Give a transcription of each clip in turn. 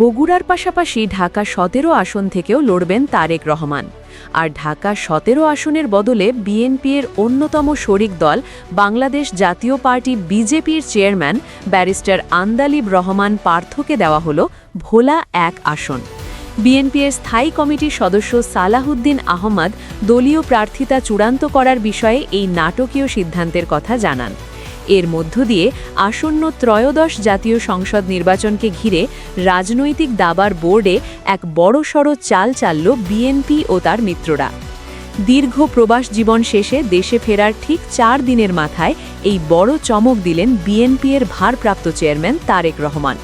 বগুড়ার পাশাপাশি ঢাকা সতেরো আসন থেকেও লড়বেন তারেক রহমান। আর ঢাকা সতেরো আসনের বদলে বিএনপির অন্যতম শরিক দল বাংলাদেশ জাতীয় পার্টি বিজেপির চেয়ারম্যান ব্যারিস্টার আন্দালিব রহমান পার্থকে দেওয়া হল ভোলা এক আসন। বিএনপির স্থায়ী কমিটির সদস্য সালাহুদ্দিন আহমদ দলীয় প্রার্থিতা চূড়ান্ত করার বিষয়ে এই নাটকীয় সিদ্ধান্তের কথা জানান। এর মধ্য দিয়ে আসন্ন ত্রয়োদশ জাতীয় সংসদ নির্বাচনকে ঘিরে রাজনৈতিক দাবার বোর্ডে এক বড়সড় চাল চালল বিএনপি ও তার মিত্ররা। দীর্ঘ প্রবাস জীবন শেষে দেশে ফেরার ঠিক চার দিনের মাথায় এই বড় চমক দিলেন বিএনপি এর ভারপ্রাপ্ত চেয়ারম্যান তারেক রহমান।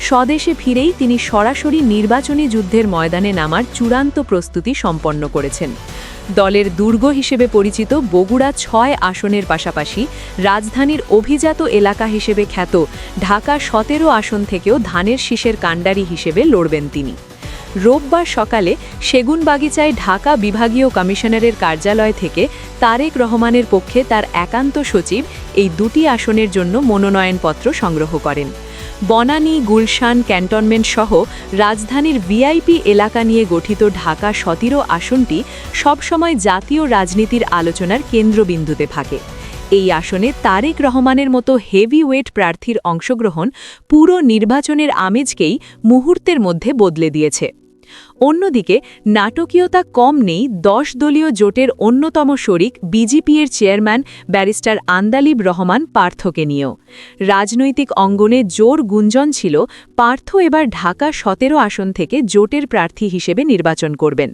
স্বদেশে ফিরেই তিনি সরাসরি নির্বাচনী যুদ্ধের ময়দানে নামার চূড়ান্ত প্রস্তুতি সম্পন্ন করেছেন। দলের দুর্গ হিসেবে পরিচিত বগুড়া ছয় আসনের পাশাপাশি রাজধানীর অভিজাত এলাকা হিসেবে খ্যাত ঢাকা সতেরো আসন থেকেও ধানের শীষের কাণ্ডারি হিসেবে লড়বেন তিনি। রোববার সকালে সেগুনবাগিচায় ঢাকা বিভাগীয় কমিশনারের কার্যালয় থেকে তারেক রহমানের পক্ষে তার একান্ত সচিব এই দুটি আসনের জন্য মনোনয়নপত্র সংগ্রহ করেন। বনানী, গুলশান ক্যান্টনমেন্ট সহ রাজধানীর ভিআইপি এলাকা নিয়ে গঠিত ঢাকা সতেরো আসনটি সবসময় জাতীয় রাজনীতির আলোচনার কেন্দ্রবিন্দুতে থাকে। এই আসনে তারেক রহমানের মতো হেভি ওয়েট প্রার্থীর অংশগ্রহণ পুরো নির্বাচনের আমেজকেই মুহূর্তের মধ্যে বদলে দিয়েছে। অন্যদিকে, নাটকীয়তা কম নেই, দশ দলীয় জোটের অন্যতম শরিক বিজেপির চেয়ারম্যান ব্যারিস্টার আন্দালিব রহমান পার্থকে নিয়েও। রাজনৈতিক অঙ্গনে জোর গুঞ্জন ছিল, পার্থ এবার ঢাকা সতেরো আসন থেকে জোটের প্রার্থী হিসেবে নির্বাচন করবেন।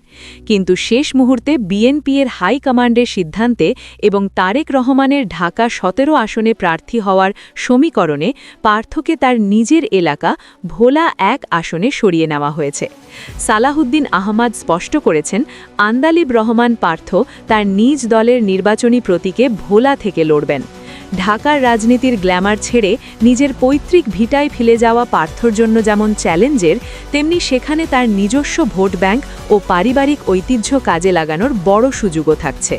কিন্তু শেষ মুহূর্তে বিএনপি এর হাই কমান্ডের সিদ্ধান্তে এবং তারেক রহমানের ঢাকা সতেরো আসনে প্রার্থী হওয়ার সমীকরণে পার্থকে তার নিজের এলাকা ভোলা এক আসনে সরিয়ে নেওয়া হয়েছে। সালাহুদ্দিন আহমাদ স্পষ্ট করেছেন, আন্দালিব রহমান পার্থ তার নিজ দলের নির্বাচনী প্রতীকে ভোলা থেকে লড়বেন। ঢাকার রাজনীতির গ্ল্যামার ছেড়ে নিজের পৈতৃক ভিটায় ফেলে যাওয়া পার্থর জন্য যেমন চ্যালেঞ্জের, তেমনি সেখানে তার নিজস্ব ভোট ব্যাংক ও পারিবারিক ঐতিহ্য কাজে লাগানোর বড় সুযোগও থাকছে।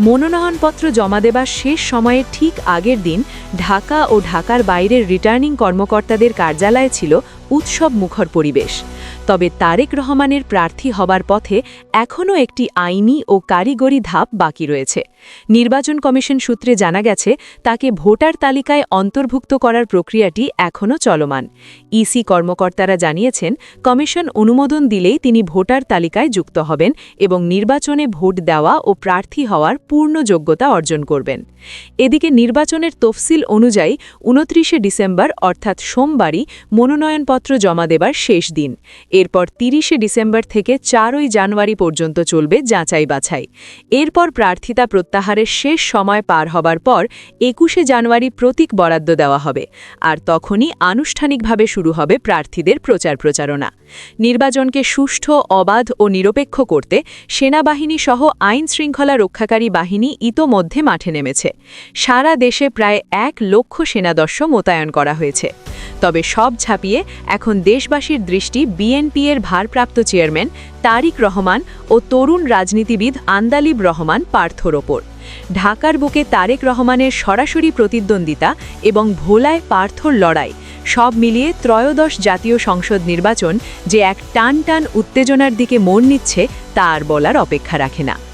মনোনয়নপত্র জমা দেবার শেষ সময়ের ঠিক আগের দিন ঢাকা ও ঢাকার বাইরের রিটার্নিং কর্মকর্তাদের কার্যালয়ে ছিল উৎসব মুখর পরিবেশ। তবে তারেক রহমানের প্রার্থী হবার পথে এখনও একটি আইনি ও কারিগরি ধাপ বাকি রয়েছে। নির্বাচন কমিশন সূত্রে জানা গেছে, তাকে ভোটার তালিকায় অন্তর্ভুক্ত করার প্রক্রিয়াটি এখনও চলমান। ইসি কর্মকর্তারা জানিয়েছেন, কমিশন অনুমোদন দিলেই তিনি ভোটার তালিকায় যুক্ত হবেন এবং নির্বাচনে ভোট দেওয়া ও প্রার্থী হওয়ার পূর্ণ যোগ্যতা অর্জন করবেন। এদিকে নির্বাচনের তফসিল অনুযায়ী, উনত্রিশে ডিসেম্বর, অর্থাৎ সোমবারই মনোনয়নপত্র জমা দেবার শেষ দিন। এরপর তিরিশে ডিসেম্বর থেকে চারই জানুয়ারি পর্যন্ত চলবে যাচাই বাছাই এরপর প্রার্থিতা প্রত্যাহারের শেষ সময় পার হবার পর একুশে জানুয়ারি প্রতীক বরাদ্দ দেওয়া হবে। আর তখনই আনুষ্ঠানিকভাবে শুরু হবে প্রার্থীদের প্রচার প্রচারণা। নির্বাচনকে সুষ্ঠু, অবাধ ও নিরপেক্ষ করতে সেনাবাহিনী সহ আইন শৃঙ্খলা রক্ষাকারী বাহিনী ইতোমধ্যে মাঠে নেমেছে। সারা দেশে প্রায় এক লক্ষ সেনাদস্য মোতায়েন করা হয়েছে। তবে সব ছাপিয়ে এখন দেশবাসীর দৃষ্টি বিএনপি এর ভারপ্রাপ্ত চেয়ারম্যান তারিক রহমান ও তরুণ রাজনীতিবিদ আন্দালিব রহমান পার্থর ওপর। ঢাকার বুকে তারেক রহমানের সরাসরি প্রতিদ্বন্দ্বিতা এবং ভোলায় পার্থর লড়াই সব মিলিয়ে ত্রয়োদশ জাতীয় সংসদ নির্বাচন যে এক টান টান উত্তেজনার দিকে মন নিচ্ছে তা আর বলার অপেক্ষা রাখে না।